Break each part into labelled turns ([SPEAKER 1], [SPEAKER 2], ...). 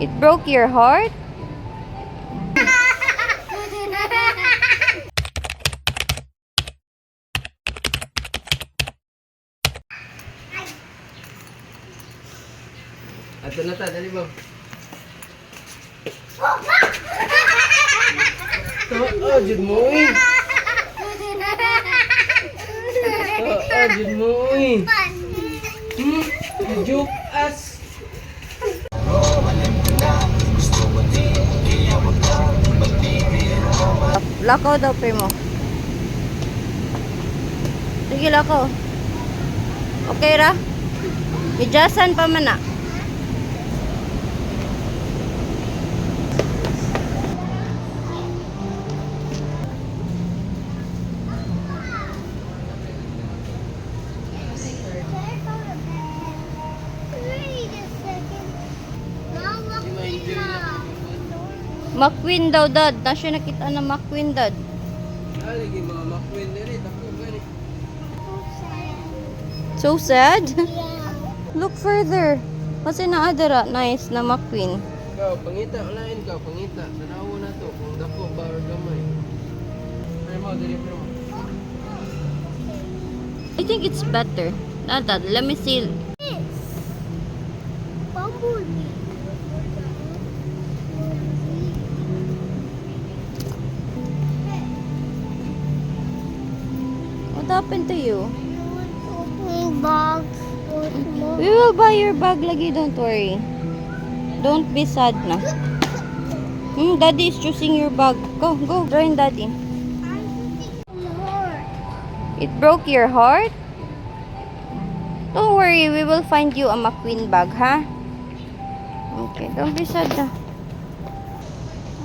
[SPEAKER 1] It broke your heart?
[SPEAKER 2] Ato na ta, dali mo. Oo, oh, jud mo eh. Oo, oh, jud mo eh. Hmm, joke as.
[SPEAKER 1] Lakaw daw, primo. Sige, lakaw. Okay ra? Ijasan pa man na. McQueen daw, dad. Na siya nakita na McQueen, dad.
[SPEAKER 2] Aligi mga makwin diri, tako gani.
[SPEAKER 1] So sad. Look further. Kasi naadara, nice na McQueen.
[SPEAKER 2] Ikaw, pangita, lain ka, pangita. Tanawo na to, kung dako ba or gamay. Pero mo, diri pero mo.
[SPEAKER 1] I think it's better. Dad, dad, let me see. Happened to you?
[SPEAKER 3] Box.
[SPEAKER 1] We will buy your bag lagi, don't worry. Don't be sad na. Hmm, daddy is choosing your bag. Go, go, join daddy. It broke your heart? Don't worry, we will find you a McQueen bag, ha? Okay, don't be sad na.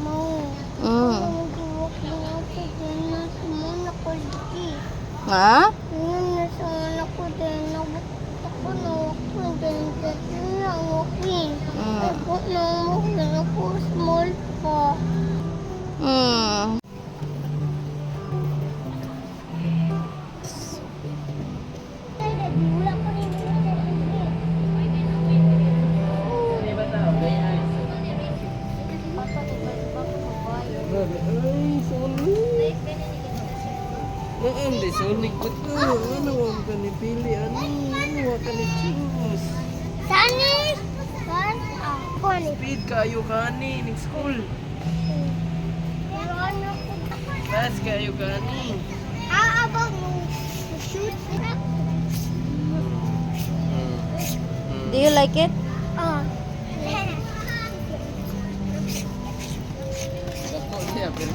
[SPEAKER 3] Mo.
[SPEAKER 1] Mm.
[SPEAKER 3] Magawak na ako din na sumuna ko di.
[SPEAKER 1] Ha?
[SPEAKER 2] Naan, di sunig ko to. Ano wag ka ni pili? Ano? Ano wag ka ni choose?
[SPEAKER 3] Sunny! Sun? Ako ni.
[SPEAKER 2] Speed kayo kani, ning school. Fast kayo kani.
[SPEAKER 3] Ah, abang mo. Shoot.
[SPEAKER 1] Do you like it?
[SPEAKER 3] Ah.
[SPEAKER 2] Ako siya, pero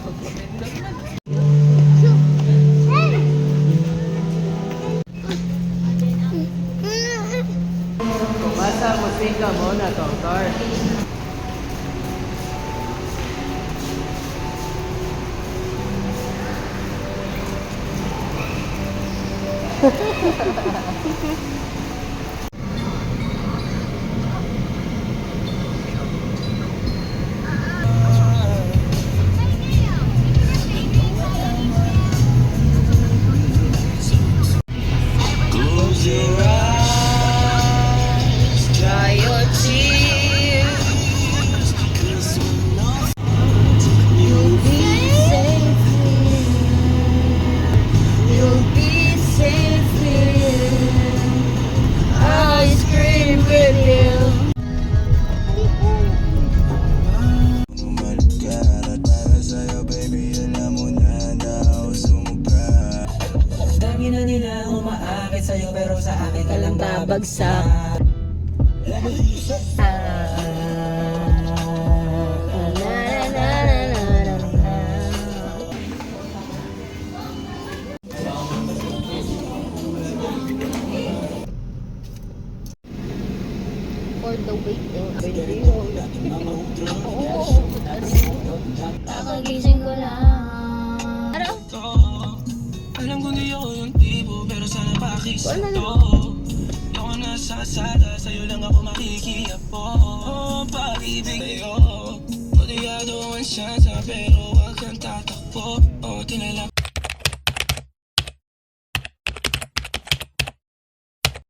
[SPEAKER 2] na to, car. Close
[SPEAKER 4] sa'yo pero sa akin ka lang babagsak
[SPEAKER 1] For the waiting. Kakagising ko lang.
[SPEAKER 4] Alam ko tipo pero pakis ito Ako nasasada sa'yo lang ako makikiapo. Pag-ibig sa'yo Modigado ang siyansa pero